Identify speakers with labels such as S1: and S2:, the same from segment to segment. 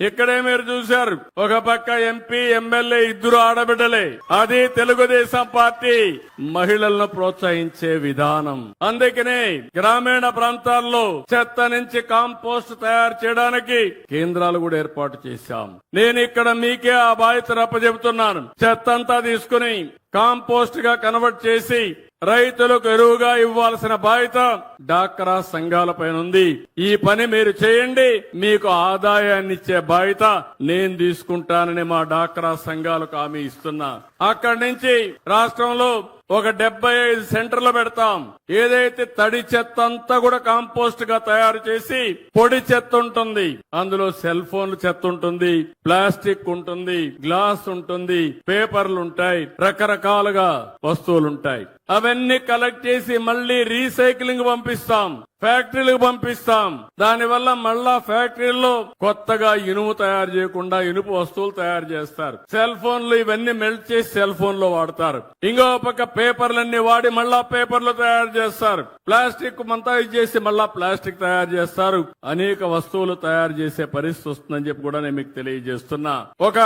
S1: ఇక్కడే మీరు చూశారు. ఒక పక్క ఎంపీ ఎమ్మెల్యే ఇద్దరు ఆడబిడ్డలే. అది తెలుగుదేశం పార్టీ మహిళలను ప్రోత్సహించే విధానం. అందుకనే గ్రామీణ ప్రాంతాల్లో చెత్త నుంచి కాంపోస్ట్ తయారు చేయడానికి కేంద్రాలు కూడా ఏర్పాటు చేశాం. నేను ఇక్కడ మీకే ఆ బాధ్యత అప్పచెబుతున్నాను. చెత్త అంతా తీసుకుని కాంపోస్ట్గా కన్వర్ట్ చేసి రైతులకు ఎరువుగా ఇవ్వాల్సిన బాధ్యత డాక్రా సంఘాలపైన ఉంది ఈ పని మీరు చేయండి మీకు ఆదాయాన్ని ఇచ్చే బాధ్యత నేను తీసుకుంటానని మా డాక్రా సంఘాలకు హామీ ఇస్తున్నా. అక్కడి నుంచి రాష్ట్రంలో ఒక డెబ్బై ఐదు సెంటర్లు పెడతాం. ఏదైతే తడి చెత్త అంతా కూడా కాంపోస్ట్గా తయారు చేసి పొడి చెత్త ఉంటుంది. అందులో సెల్ ఫోన్లు చెత్త ఉంటుంది ప్లాస్టిక్ ఉంటుంది గ్లాస్ ఉంటుంది పేపర్లు ఉంటాయి రకరకాలుగా వస్తువులు ఉంటాయి. అవన్నీ కలెక్ట్ చేసి మళ్ళీ రీసైక్లింగ్ పంపిస్తాం. ఫ్యాక్టరీలకు పంపిస్తాం. దానివల్ల మళ్ళా ఫ్యాక్టరీల్లో కొత్తగా ఇనుము తయారు చేయకుండా ఇనుపు వస్తువులు తయారు చేస్తారు. సెల్ ఫోన్లు ఇవన్నీ మెల్ట్ చేసి సెల్ ఫోన్లో వాడతారు. ఇంకో పక్క పేపర్లన్నీ వాడి మళ్ళా పేపర్లు తయారు చేస్తారు. ప్లాస్టిక్ మంతా ఇచ్చేసి మళ్ళా ప్లాస్టిక్ తయారు చేస్తారు. అనేక వస్తువులు తయారు చేసే పరిస్థితి వస్తుందని చెప్పి కూడా నేను మీకు తెలియజేస్తున్నా. ఒక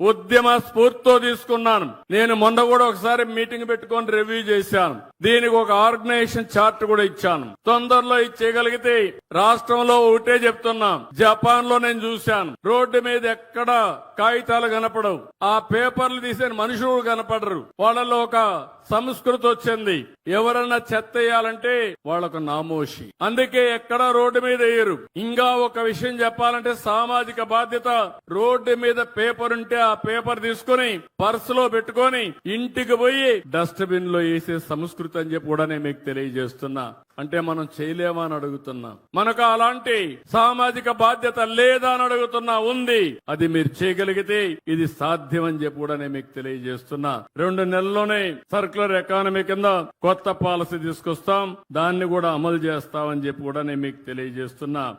S1: ఉద్యమ స్ఫూర్తితో తీసుకున్నాను. నేను మొన్న కూడా ఒకసారి మీటింగ్ పెట్టుకొని రివ్యూ చేశాను. దీనికి ఒక ఆర్గనైజేషన్ చార్ట్ కూడా ఇచ్చాను. తొందరలో ఇచ్చేయగలిగితే రాష్ట్రంలో ఒకటే చెప్తున్నా. జపాన్లో నేను చూశాను. రోడ్డు మీద ఎక్కడ కాగితాలు కనపడవు. ఆ పేపర్లు తీసిన మనుషులు కనపడరు. వాళ్ళలో ఒక సంస్కృతి వచ్చింది. ఎవరన్నా చెత్త వేయాలంటే వాళ్ళకు నామోషి. అందుకే ఎక్కడ రోడ్డు మీద వేయరు. ఇంకా ఒక విషయం చెప్పాలంటే సామాజిక బాధ్యత రోడ్డు మీద పేపర్ ఉంటే ఆ పేపర్ తీసుకుని పర్సులో పెట్టుకొని ఇంటికి పోయి డస్ట్బిన్లో వేసే సంస్కృతి అని చెప్పి కూడా నేను మీకు తెలియజేస్తున్నా. అంటే మనం చేయలేమా అని అడుగుతున్నా. మనకు అలాంటి సామాజిక బాధ్యత లేదా అని అడుగుతున్నా ఉంది. అది మీరు చేయగలిగితే ఇది సాధ్యం అని చెప్పి కూడా నేను మీకు తెలియజేస్తున్నా. రెండు నెలల్లోనే సర్క్యులర్ ఎకానమీ కింద కొత్త పాలసీ తీసుకొస్తాం. దాన్ని కూడా అమలు చేస్తామని చెప్పి కూడా నేను మీకు తెలియజేస్తున్నా.